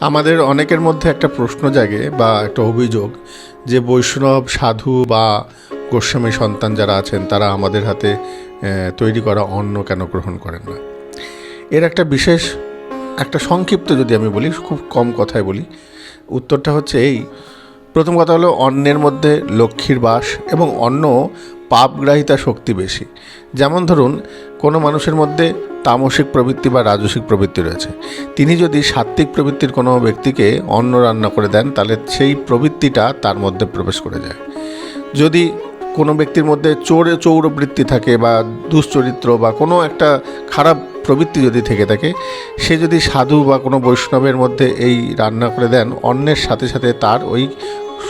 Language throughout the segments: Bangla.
আমাদের অনেকের মধ্যে একটা প্রশ্ন জাগে বা একটা অভিযোগ যে বৈষ্ণব, সাধু বা গোস্বামী সন্তান যারা আছেন, তারা আমাদের হাতে তৈরি করা অন্ন কেন গ্রহণ করেন না? এর একটা বিশেষ, একটা সংক্ষিপ্ত যদি আমি বলি, খুব কম কথায় বলি, উত্তরটা হচ্ছে এই। প্রথম কথা হলো অন্নের মধ্যে লক্ষ্মীর বাস এবং অন্ন পাপগ্রাহিতা শক্তি বেশি। যেমন ধরুন কোনো মানুষের মধ্যে তামসিক প্রবৃত্তি বা রাজসিক প্রবৃত্তি রয়েছে। তিনি যদি সাত্ত্বিক প্রবৃত্তির কোনো ব্যক্তিকে অন্ন রান্না করে দেন, তাহলে সেই প্রবৃত্তিটা তার মধ্যে প্রবেশ করে যায়। যদি কোনো ব্যক্তির মধ্যে চোরে, চৌরবৃত্তি থাকে বা দুশ্চরিত্র বা কোনো একটা খারাপ প্রবৃত্তি যদি থেকে থাকে, সে যদি সাধু বা কোনো বৈষ্ণবের মধ্যে এই রান্না করে দেন, অন্যের সাথে সাথে তার ওই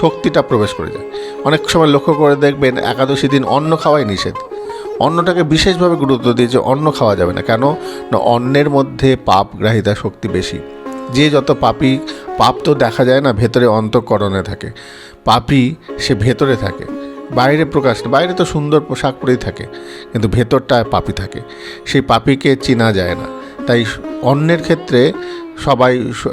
শক্তিটা প্রবেশ করে যায়। অনেক সময় লক্ষ্য করে দেখবেন, একাদশী দিন অন্ন খাওয়াই নিষেধ। অন্নটাকে বিশেষভাবে গুরুত্ব দিয়েছে অন্ন খাওয়া যাবে না। কেন? না, অন্নের মধ্যে পাপ গ্রাহিতা শক্তি বেশি। যে যত পাপি, পাপ তো দেখা যায় না, ভেতরে অন্তঃকরণে থাকে। পাপি, সে ভেতরে থাকে। বাইরে প্রকাশ বাইরে তো সুন্দর পোশাক পরেই থাকে। কিন্তু ভেতরটায় পাপি থাকে। সেই পাপিকে চেনা যায় না। তাই অন্যের ক্ষেত্রে সবাই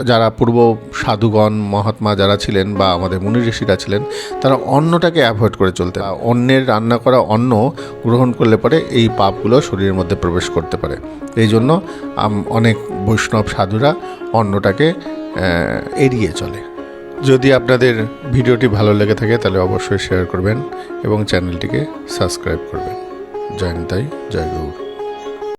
যারা পূর্ব সাধুগণ, মহাত্মা যারা ছিলেন বা আমাদের মুনি ঋষিরা ছিলেন, তারা অন্নটাকে অ্যাভয়েড করে চলতে অন্যের রান্না করা অন্ন গ্রহণ করলে পরে এই পাপগুলো শরীরের মধ্যে প্রবেশ করতে পারে। এই জন্য অনেক বৈষ্ণব সাধুরা অন্নটাকে এড়িয়ে চলে। যদি আপনাদের ভিডিওটি ভালো লেগে থাকে, তাহলে অবশ্যই শেয়ার করবেন এবং চ্যানেলটিকে সাবস্ক্রাইব করবেন। জয়ন্তাই জয় গৌর।